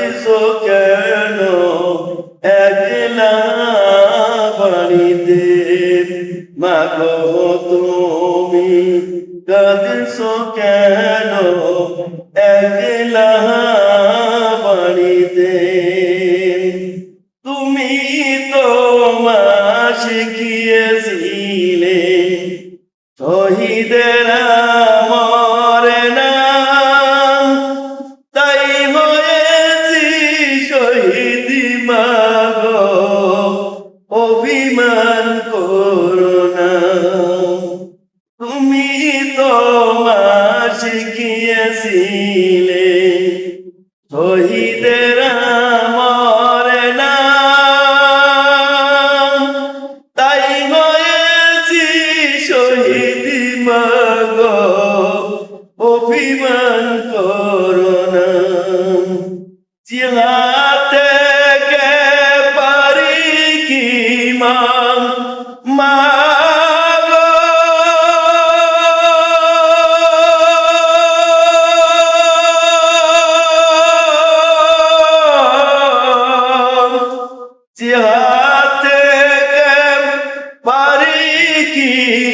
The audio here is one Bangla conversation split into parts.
কাঁদিছো কেন? একলা বাড়িতে মাগো তুমি কাঁদিছো কেন? একলা বাড়িতে তুমি তো মা শিখিয়েছিলে শহীদের তো মা শিখিয়েছিলে। শহীদের মরে না। তাই হয়েছি শহীদ মাগ। অভিমান করোনা চিহাতে কে পারি কি মা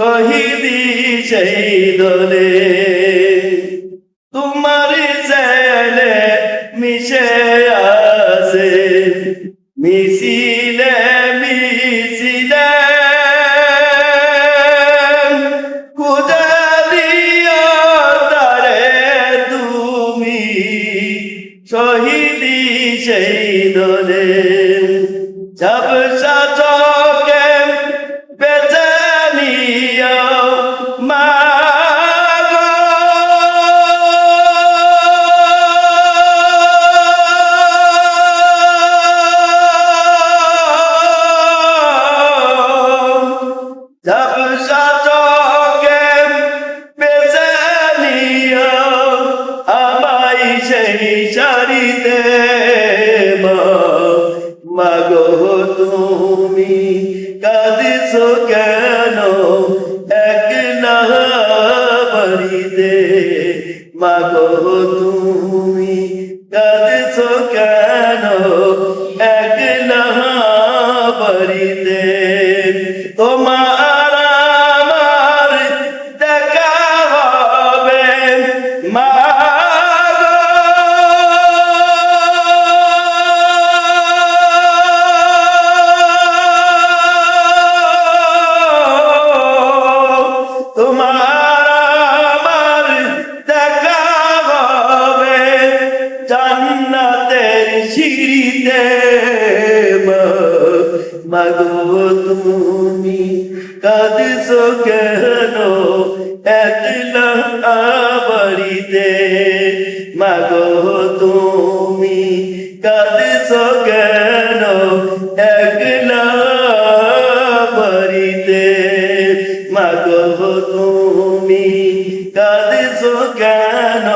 শহীদ সেই দলে তোমার ছেলে মিশে আছে মিছিলে মিছিলে। শহীদি সেই দলে ঝাপসা মা মাগো তুমি কাঁদিস কেন? একলা বাড়িতে মাগো তুমি কাঁদিস কেন? একলা বাড়িতে তোমার মা মাগো তুমি কাঁদছো কেন? একলা বাড়িতে, মাগো তুমি কাঁদছো কেন? এক বাড়িতে, মাগো তুমি কাঁদছো কেন?